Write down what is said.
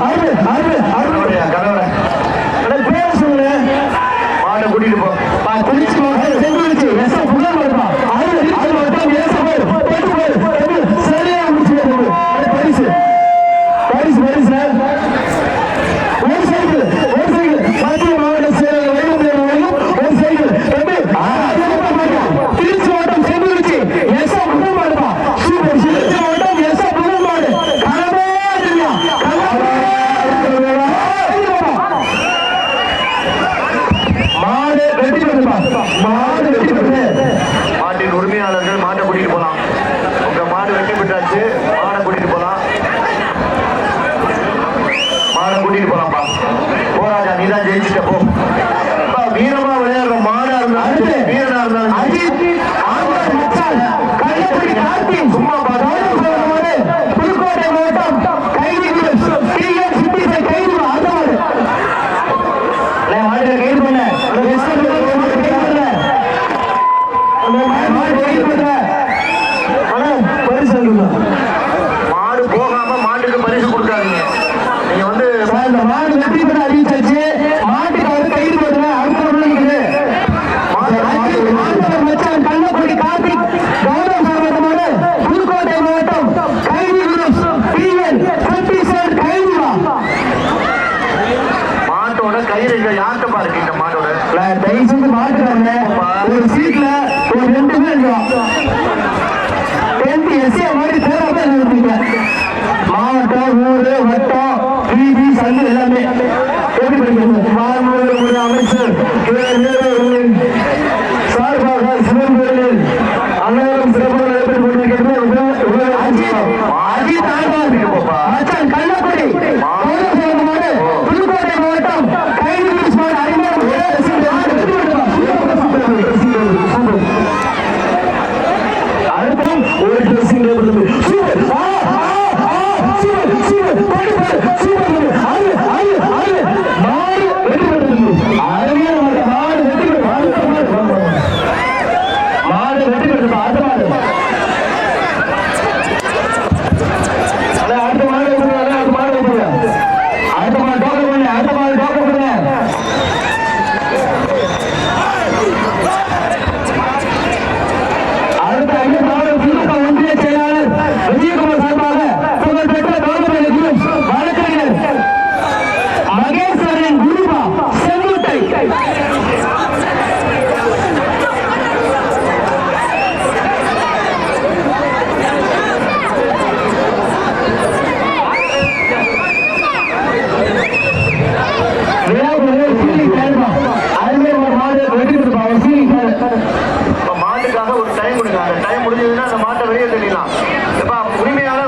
হবে Bonito para a gente, é bom. Tenth SA மாதிரி தேர்தல் எழுதிருக்கேன் மாவட்டம் ஊரு வட்டம் பிபி சந்து எல்லாமே எப்படி படிக்கிறது மாநில அமைச்சர் அந்த மாட்டை வெளியே தள்ளிடலாம் உரிமையாளர்